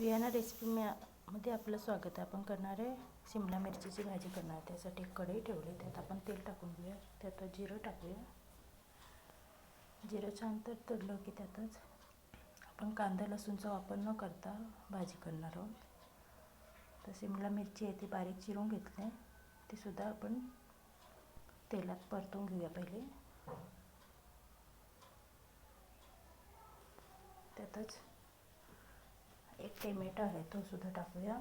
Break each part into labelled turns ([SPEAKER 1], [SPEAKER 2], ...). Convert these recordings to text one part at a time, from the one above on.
[SPEAKER 1] Vienna recipe मध्ये आपलं स्वागत आहे. आपण करणार आहे शिमला मिरचीची भाजी करणार आहे. त्यासाठी एक कढई ठेवली त्यात आपण तेल टाकून घेऊया. त्यात जिरं टाकूया. जिरं छान तर तळलं की त्यातच आपण कांदा लसूणचा वापर न करता भाजी करणार आहोत. तर शिमला मिरची आहे ती बारीक चिरून घेतली आहे. तीसुद्धा आपण तेलात परतून घेऊया पहिले. त्यातच एक टोमॅटो आहे तो सुद्धा टाकूया.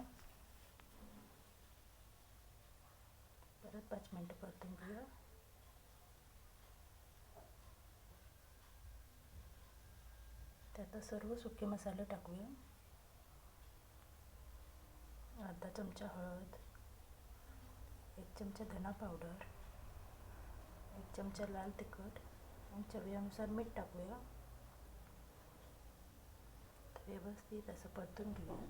[SPEAKER 1] परत पाच मिनटं परतून घेऊया त्यात सर्व सुके मसाले टाकूया. अर्धा चमचा हळद एक चमचा धना पावडर एक चमचा लाल तिखट आणि चवीनुसार मीठ टाकूया. व्यवस्थित असं परतून घेऊया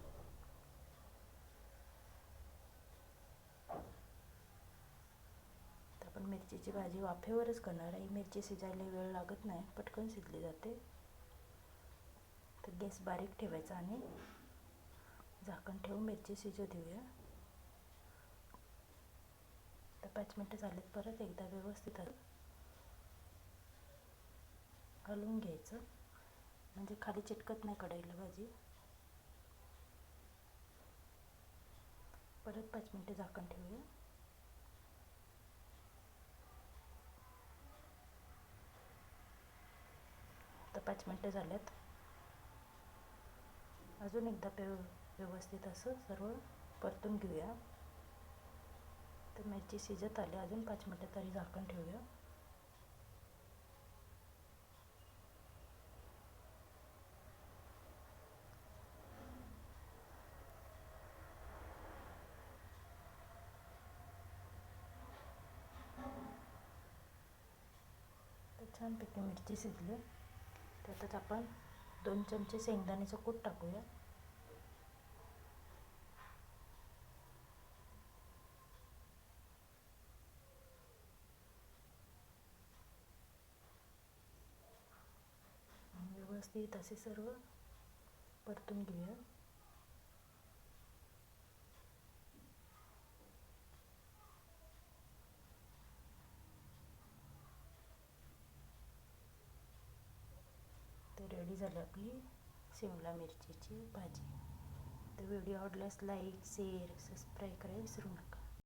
[SPEAKER 1] आपण मिरचीची भाजी वाफेवरच करणार आहे. मिरची शिजायला वेळ लागत नाही. पटकन शिजली जाते. तर गॅस बारीक ठेवायचा आणि झाकण ठेवून मिरची शिजू देऊया. तर पाच मिनटं झालीत. परत एकदा व्यवस्थित हलवून घ्यायचं. म्हणजे खाली चिटकत नाही कढईला भाजी. परत पाच मिनटं झाकण ठेवूया. आता पाच मिनटं झाल्यात. अजून एकदा पे व्यवस्थित असं सर्व परतून घेऊया. तर मिरची शिजत आली. अजून पाच मिनटं तरी झाकण ठेवूया. छानपैकी मिरची शिजली. त्यातच आपण दोन चमचे शेंगदाण्याचं कूट टाकूया. व्यवस्थित असे सर्व परतून घेऊया. रेडी झाली आपली शिमला मिरचीची भाजी. तर व्हिडिओ आवडल्यास लाईक शेअर सबस्क्राईब करायला विसरू नका.